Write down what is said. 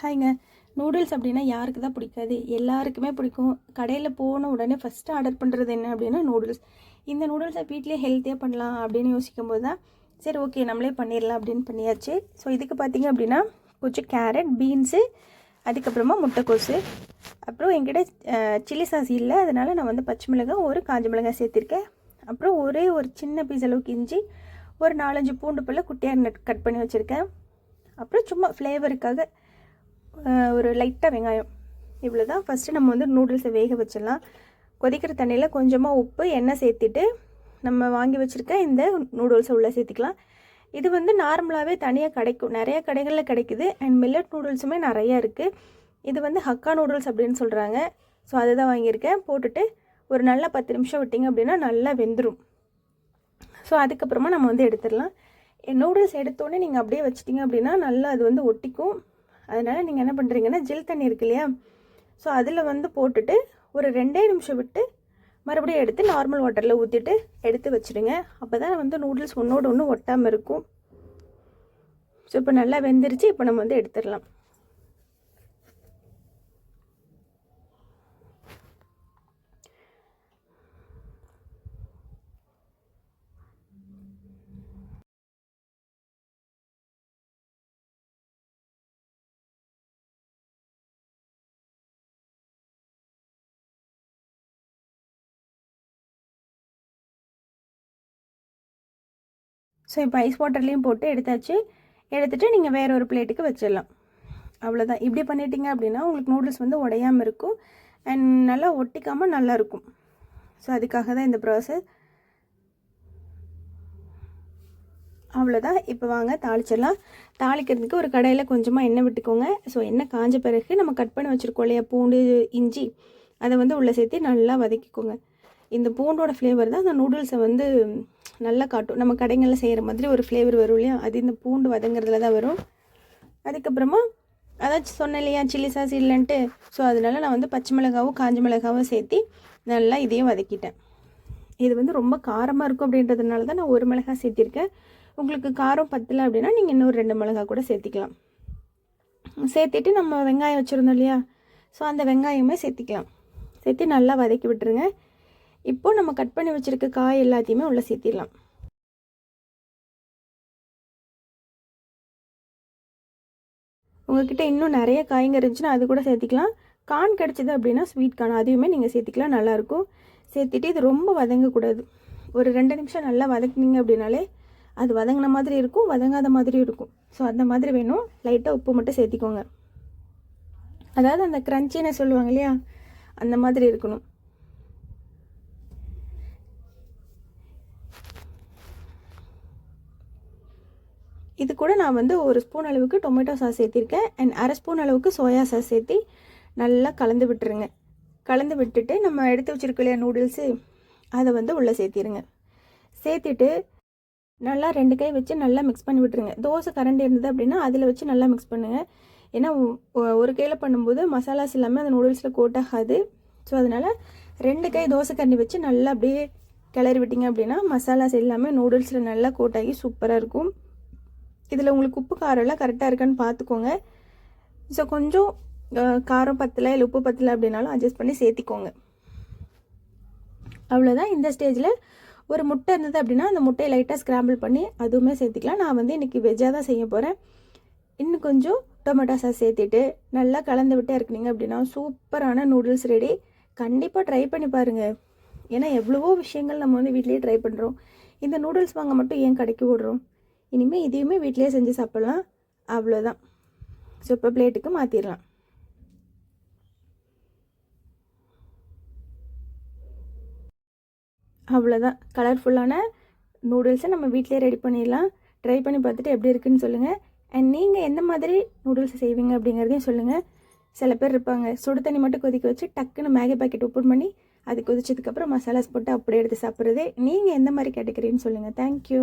ஹாய்ங்க. Noodles அப்படின்னா யாருக்கு தான் பிடிக்காது. எல்லாருக்குமே பிடிக்கும். கடையில் போன உடனே ஃபஸ்ட்டு ஆர்டர் பண்ணுறது என்ன அப்படின்னா நூடுல்ஸ். இந்த நூடுல்ஸை வீட்லேயே ஹெல்த்தியாக பண்ணலாம் அப்படின்னு யோசிக்கும் போது தான் சரி ஓகே நம்மளே பண்ணிடலாம் அப்படின்னு பண்ணியாச்சு. ஸோ இதுக்கு பார்த்தீங்க அப்படின்னா கொஞ்சம் கேரட் பீன்ஸு அதுக்கப்புறமா முட்டைக்கோசு. அப்புறம் என்கிட்ட சில்லி சாஸ் இல்லை. அதனால் நான் வந்து பச்சை மிளகாய் ஒரு காஞ்ச மிளகாய் சேர்த்துருக்கேன். அப்புறம் ஒரே ஒரு சின்ன பீஸ் அளவுக்கு இஞ்சி ஒரு நாலஞ்சு பூண்டு பல்ல குட்டியாக நட் கட் பண்ணி வச்சுருக்கேன். அப்புறம் சும்மா ஃப்ளேவருக்காக ஒரு லைட்டாக வெங்காயம். இவ்வளோ தான் ஃபஸ்ட்டு நம்ம வந்து நூடுல்ஸை வேக வச்சிடலாம். கொதிக்கிற தண்ணியில் கொஞ்சமாக உப்பு எண்ணெய் சேர்த்துட்டு நம்ம வாங்கி வச்சுருக்க இந்த நூடுல்ஸை உள்ளே சேர்த்துக்கலாம். இது வந்து நார்மலாகவே தனியாக கிடைக்கும். நிறைய கடைகளில் கிடைக்குது. அண்ட் மில்லட் நூடுல்ஸுமே நிறையா இருக்குது இது வந்து ஹக்கா நூடுல்ஸ் அப்படின்னு சொல்கிறாங்க ஸோ அதை தான் வாங்கியிருக்கேன். போட்டுட்டு ஒரு நல்ல பத்து நிமிஷம் விட்டிங்க அப்படின்னா நல்லா வெந்துடும் ஸோ அதுக்கப்புறமா நம்ம வந்து எடுத்துடலாம். நூடுல்ஸ் எடுத்தோடனே நீங்கள் அப்படியே வச்சிட்டிங்க அப்படின்னா நல்லா அது வந்து ஒட்டிக்கும். அதனால் நீங்கள் என்ன பண்ணுறீங்கன்னா ஜில் தண்ணி இருக்கு இல்லையா? ஸோ அதில் வந்து போட்டுட்டு ஒரு ரெண்டே நிமிஷம் விட்டு மறுபடியும் எடுத்து நார்மல் வாட்டரில் ஊற்றிட்டு எடுத்து வச்சுடுங்க. அப்போ தான் வந்து நூடுல்ஸ் ஒன்றோடு ஒன்று ஒட்டாமல் இருக்கும். ஸோ இப்போ நல்லா வெந்துருச்சு. இப்போ நம்ம வந்து எடுத்துடலாம். ஸோ இப்போ ஐஸ் வாட்டர்லேயும் போட்டு எடுத்தாச்சு. எடுத்துகிட்டு நீங்கள் வேறு ஒரு பிளேட்டுக்கு வச்சிடலாம். அவ்வளோதான் இப்படி பண்ணிட்டீங்க அப்படின்னா உங்களுக்கு நூடுல்ஸ் வந்து உடையாமல் இருக்கும். அண்ட் நல்லா ஒட்டிக்காமல் நல்லாயிருக்கும் ஸோ அதுக்காக தான் இந்த ப்ராசஸ் அவ்வளோதான் இப்போ வாங்க தாளிச்சிடலாம். தாளிக்கிறதுக்கு ஒரு கடையில் கொஞ்சமாக எண்ணெய் விட்டுக்கோங்க. ஸோ எண்ணெய் காஞ்ச பிறகு நம்ம கட் பண்ணி வச்சுருக்கோம் இல்லையா? பூண்டு இஞ்சி. அதை வந்து உள்ளே சேர்த்து நல்லா வதக்கிக்கோங்க. இந்த பூண்டோட ஃப்ளேவர் தான் அந்த நூடுல்ஸை வந்து நல்லா காட்டும். நம்ம கடைங்களில் செய்கிற மாதிரி ஒரு ஃப்ளேவர் வரும் இல்லையா? அது இந்த பூண்டு வதங்குறதுல தான் வரும். அதுக்கப்புறமா அதாச்சும் சொன்னேன் இல்லையா சில்லி சாஸ் இல்லைன்ட்டு. ஸோ அதனால நான் வந்து பச்சை மிளகாவும் காஞ்ச மிளகாவும் சேர்த்து நல்லா இதையும் வதக்கிட்டேன். இது வந்து ரொம்ப காரமாக இருக்கும் அப்படின்றதுனால தான் நான் ஒரு மிளகா சேர்த்திருக்கேன். உங்களுக்கு காரம் பத்தலை அப்படின்னா நீங்கள் இன்னொரு ரெண்டு மிளகா கூட சேர்த்திக்கலாம். சேர்த்துட்டு நம்ம வெங்காயம் வச்சுருந்தோம் இல்லையா? ஸோ அந்த வெங்காயமே சேர்த்திக்கலாம். சேர்த்து நல்லா வதக்கி விட்டுருங்க. இப்போது நம்ம கட் பண்ணி வச்சுருக்க காய் எல்லாத்தையுமே உள்ளே சேர்த்திடலாம். உங்கள்கிட்ட இன்னும் நிறைய காய்ங்க இருந்துச்சுன்னா அது கூட சேர்த்திக்கலாம். கான் கிடச்சிது அப்படின்னா ஸ்வீட் கான் அதையுமே நீங்கள் சேர்த்திக்கலாம் நல்லாயிருக்கும் சேர்த்துட்டு இது ரொம்ப வதங்கக்கூடாது. ஒரு ரெண்டு நிமிஷம் நல்லா வதக்குனீங்க அப்படின்னாலே அது வதங்கின மாதிரி இருக்கும் வதங்காத மாதிரி இருக்கும். ஸோ அந்த மாதிரி வேணும். லைட்டாக உப்பு மட்டும் சேர்த்திக்கோங்க. அதாவது அந்த க்ரன்ச்சின்னு சொல்லுவாங்க இல்லையா? அந்த மாதிரி இருக்கணும். இது கூட நான் வந்து ஒரு ஸ்பூன் அளவுக்கு டொமேட்டோ சாஸ் சேர்த்திருக்கேன். அண்ட் அரை ஸ்பூன் அளவுக்கு சோயா சாஸ் சேர்த்து நல்லா கலந்து விட்டுருங்க. கலந்து விட்டுட்டு நம்ம எடுத்து வச்சுருக்க இல்லையா நூடுல்ஸு அதை வந்து உள்ளே சேர்த்திருங்க. சேர்த்துட்டு நல்லா ரெண்டு கை வச்சு நல்லா மிக்ஸ் பண்ணி விட்டுருங்க. தோசை கரண்டி இருந்தது அப்படின்னா அதில் வச்சு நல்லா மிக்ஸ் பண்ணுங்கள் ஏன்னா ஒரு கையில் பண்ணும்போது மசாலாஸ் எல்லாமே அந்த நூடுல்ஸில் கோட்டாகாது ஸோ அதனால் ரெண்டு கை தோசை கரண்டி வச்சு நல்லா அப்படியே கிளறி விட்டிங்க அப்படின்னா மசாலாஸ் எல்லாமே நூடுல்ஸில் நல்லா கோட்டாகி சூப்பராக இருக்கும். இதில் உங்களுக்கு உப்பு காரம்லாம் கரெக்டாக இருக்கான்னு பார்த்துக்கோங்க. ஸோ கொஞ்சம் காரம் பத்தலை இல்லை உப்பு பத்தலை அப்படின்னாலும் அட்ஜஸ்ட் பண்ணி சேர்த்திக்கோங்க. அவ்வளோதான் இந்த ஸ்டேஜில் ஒரு முட்டை இருந்தது அப்படின்னா அந்த முட்டையை லைட்டாக ஸ்க்ராம்பிள் பண்ணி அதுவுமே சேர்த்திக்கலாம். நான் வந்து இன்றைக்கி வெஜ்ஜாக தான் செய்ய போகிறேன் இன்னும் கொஞ்சம் டொமேட்டோ சாஸ் சேர்த்துட்டு நல்லா கலந்து விட்டே இருக்கீங்க அப்படின்னா சூப்பரான நூடுல்ஸ் ரெடி கண்டிப்பாக ட்ரை பண்ணி பாருங்கள் ஏன்னா எவ்வளவோ விஷயங்கள் நம்ம வந்து வீட்லேயே ட்ரை பண்ணுறோம் இந்த நூடுல்ஸ் வாங்க மட்டும் ஏன் கடைக்கு விடுறோம் இனிமேல் இதையுமே வீட்டிலே செஞ்சு சாப்பிட்லாம். அவ்வளோதான் ஸோ இப்போ பிளேட்டுக்கு மாற்றிடலாம் அவ்வளோதான் கலர்ஃபுல்லான நூடுல்ஸை நம்ம வீட்டிலே ரெடி பண்ணிடலாம். ட்ரை பண்ணி பார்த்துட்டு எப்படி இருக்குன்னு சொல்லுங்கள் அண்ட் நீங்கள் எந்த மாதிரி நூடுல்ஸ் செய்வீங்க அப்படிங்கிறதையும் சொல்லுங்கள் சில பேர் இருப்பாங்க. சுடு தண்ணி மட்டும் கொதிக்க வச்சு டக்குன்னு மேகி பாக்கெட் ஓப்பன் பண்ணி அது கொதிச்சதுக்கப்புறம் மசாலாஸ் போட்டு அப்படியே எடுத்து சாப்பிட்றதே நீங்கள் எந்த மாதிரி கேட்டுக்கிறீன்னு சொல்லுங்கள் தேங்க்யூ